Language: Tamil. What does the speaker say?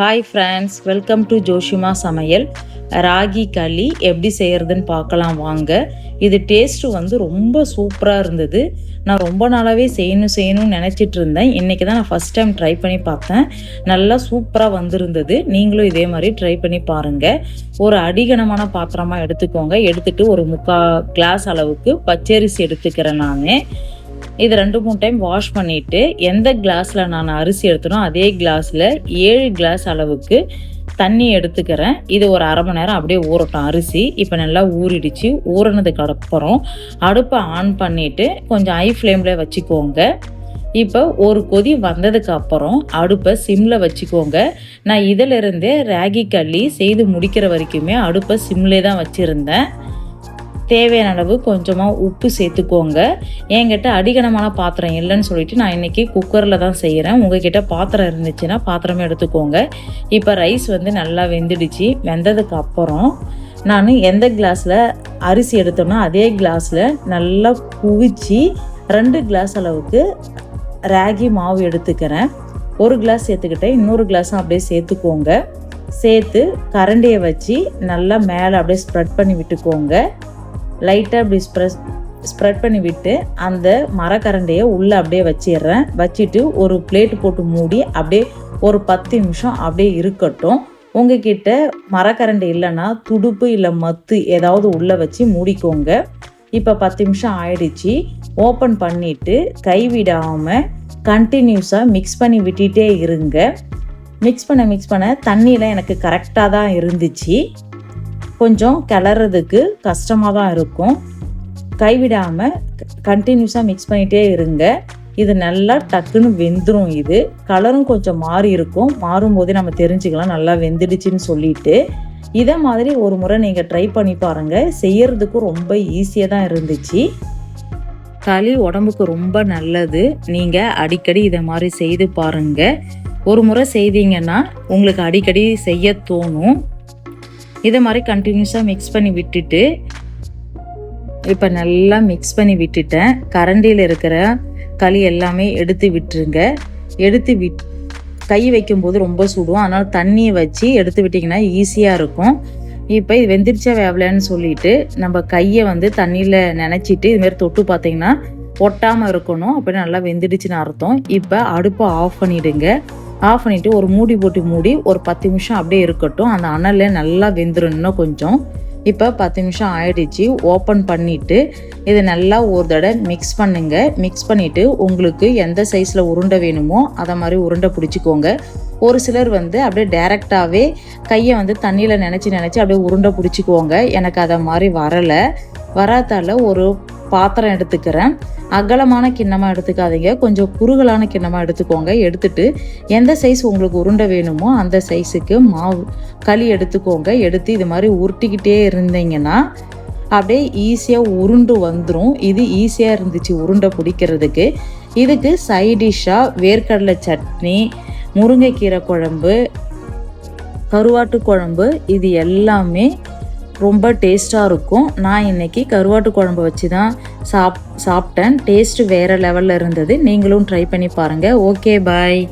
Hi friends welcome to Joshima சமையல் ராகி களி எப்படி செய்கிறதுன்னு பார்க்கலாம் வாங்க. இது டேஸ்ட்டு வந்து ரொம்ப சூப்பராக இருந்தது. நான் ரொம்ப நாளாகவே செய்யணும் செய்யணும்னு நினச்சிட்டு இருந்தேன். இன்றைக்கி தான் நான் ஃபஸ்ட் டைம் ட்ரை பண்ணி பார்த்தேன். நல்லா சூப்பராக வந்திருந்தது. நீங்களும் இதே மாதிரி ட்ரை பண்ணி பாருங்கள் ஒரு அடிகனமான பாத்திரமாக எடுத்துக்கோங்க. எடுத்துகிட்டு ஒரு முக்கால் கிளாஸ் அளவுக்கு பச்சரிசி எடுத்துக்கிறேன் நான். இது ரெண்டு மூணு டைம் வாஷ் பண்ணிவிட்டு எந்த கிளாஸில் நான் அரிசி எடுத்தனோ அதே கிளாஸில் ஏழு கிளாஸ் அளவுக்கு தண்ணி எடுத்துக்கிறேன். இது ஒரு அரை மணி நேரம் அப்படியே ஊறட்டும் அரிசி. இப்போ நல்லா ஊறிடுச்சு. ஊறினதுக்கு அப்புறம் அடுப்பை ஆன் பண்ணிவிட்டு கொஞ்சம் ஹை ஃப்ளேமில் வச்சுக்கோங்க. இப்போ ஒரு கொதி வந்ததுக்கு அப்புறம் அடுப்பை சிம்மில் வச்சுக்கோங்க. நான் இதிலிருந்தே ராகி களி செய்து முடிக்கிற வரைக்குமே அடுப்பை சிம்லே தான் வச்சுருந்தேன். தேவையான அளவு கொஞ்சமாக உப்பு சேர்த்துக்கோங்க. என்கிட்ட அடிகனமான பாத்திரம் இல்லைன்னு சொல்லிட்டு நான் இன்றைக்கி குக்கரில் தான் செய்கிறேன் உங்ககிட்ட பாத்திரம் இருந்துச்சுன்னா பாத்திரமே எடுத்துக்கோங்க. இப்போ ரைஸ் வந்து நல்லா வெந்துடுச்சு. வெந்ததுக்கு அப்புறம் நான் எந்த கிளாஸில் அரிசி எடுத்தோன்னா அதே கிளாஸில் நல்லா குவிச்சு ரெண்டு கிளாஸ் அளவுக்கு ராகி மாவு எடுத்துக்கிறேன். ஒரு கிளாஸ் சேர்த்துக்கிட்டேன். இன்னொரு கிளாஸும் அப்படியே சேர்த்துக்கோங்க. சேர்த்து கரண்டியை வச்சு நல்லா மேலே அப்படியே ஸ்ப்ரெட் பண்ணி விட்டுக்கோங்க. லைட்டாக இப்படி ஸ்ப்ரெஸ் ஸ்ப்ரெட் பண்ணி விட்டு அந்த மரக்கரண்டையை உள்ளே அப்படியே வச்சிடுறேன். வச்சுட்டு ஒரு பிளேட் போட்டு மூடி அப்படியே ஒரு பத்து நிமிஷம் அப்படியே இருக்கட்டும். உங்ககிட்ட மரக்கரண்டை இல்லைன்னா துடுப்பு இல்லை மத்து ஏதாவது உள்ளே வச்சு மூடிக்கோங்க. இப்போ பத்து நிமிஷம் ஆயிடுச்சு. ஓப்பன் பண்ணிவிட்டு கைவிடாமல் கண்டினியூஸாக மிக்ஸ் பண்ணி விட்டுட்டே இருங்க. மிக்ஸ் பண்ண மிக்ஸ் பண்ண தண்ணியில் எனக்கு கரெக்டாக தான் இருந்துச்சு. கொஞ்சம் கிளறதுக்கு கஷ்டமாக தான் இருக்கும் கைவிடாமல் கண்டினியூஸாக மிக்ஸ் பண்ணிகிட்டே இருங்க. இது நல்லா டக்குன்னு வெந்துடும் இது. கலரும் கொஞ்சம் மாறி இருக்கும். மாறும்போதே நம்ம தெரிஞ்சுக்கலாம். நல்லா வெந்துடுச்சுன்னு சொல்லிட்டு. இதை மாதிரி ஒரு முறை நீங்கள் ட்ரை பண்ணி பாருங்கள் செய்யறதுக்கும் ரொம்ப ஈஸியாக தான் இருந்துச்சு. களி உடம்புக்கு ரொம்ப நல்லது. நீங்கள் அடிக்கடி இதை மாதிரி செய்து பாருங்கள் ஒரு முறை செய்தீங்கன்னா உங்களுக்கு அடிக்கடி செய்ய தோணும். இதை மாதிரி கண்டினியூஸாக மிக்ஸ் பண்ணி விட்டுட்டு இப்போ நல்லா மிக்ஸ் பண்ணி விட்டுட்டேன். கரண்டியில் இருக்கிற களி எல்லாமே எடுத்து விட்டுருங்க. எடுத்து விட் கை வைக்கும்போது ரொம்ப சுடும். அதனால் தண்ணியை வச்சு எடுத்து விட்டிங்கன்னா ஈஸியாக இருக்கும். இப்போ இது வெந்திரிச்சா வேவலன்னு சொல்லிட்டு நம்ம கையை வந்து தண்ணியில் நினச்சிட்டு இதுமாரி தொட்டு பார்த்தீங்கன்னா ஒட்டாமல் இருக்கணும். அப்படி நல்லா வெந்துடுச்சுன்னு அர்த்தம். இப்போ அடுப்பை ஆஃப் பண்ணிவிடுங்க ஆஃப் பண்ணிவிட்டு ஒரு மூடி போட்டு மூடி ஒரு பத்து நிமிஷம் அப்படியே இருக்கட்டும். அந்த அனல்ல நல்லா வெந்துடும் இன்னும் கொஞ்சம். இப்போ பத்து நிமிஷம் ஆயிடுச்சு. ஓப்பன் பண்ணிவிட்டு இதை நல்லா ஒரு தடவை மிக்ஸ் பண்ணுங்க. மிக்ஸ் பண்ணிவிட்டு உங்களுக்கு எந்த சைஸில் உருண்டை வேணுமோ அதை மாதிரி உருண்டை பிடிச்சிக்கோங்க. ஒரு சிலர் வந்து அப்படியே டேரெக்டாகவே கையை வந்து தண்ணியில் நினச்சி நினச்சி அப்படியே உருண்டை பிடிச்சிக்குவோங்க எனக்கு அதை மாதிரி வரலை. வராதால ஒரு பாத்திரம் எடுத்துக்கிறேன். அகலமான கிண்ணமாக எடுத்துக்காதீங்க. கொஞ்சம் குறுகலான கிண்ணமாக எடுத்துக்கோங்க. எடுத்துட்டு எந்த சைஸ் உங்களுக்கு உருண்டை வேணுமோ அந்த சைஸுக்கு மாவு களி எடுத்துக்கோங்க. எடுத்து இது மாதிரி உருட்டிக்கிட்டே இருந்தீங்கன்னா அப்படியே ஈஸியாக உருண்டு வந்துடும் இது ஈஸியாக இருந்துச்சு உருண்டை பிடிக்கிறதுக்கு. இதுக்கு சைடிஷ்ஷாக வேர்க்கடலை சட்னி முருங்கைக்கீரை குழம்பு கருவாட்டு குழம்பு இது எல்லாமே ரொம்ப டேஸ்ட்டாக இருக்கும். நான் இன்றைக்கி கருவாட்டு குழம்பு வச்சு தான் சாப் சாப்பிட்டேன். டேஸ்ட்டு வேறு லெவலில் இருந்தது. நீங்களும் ட்ரை பண்ணி பாருங்கள் ஓகே பாய்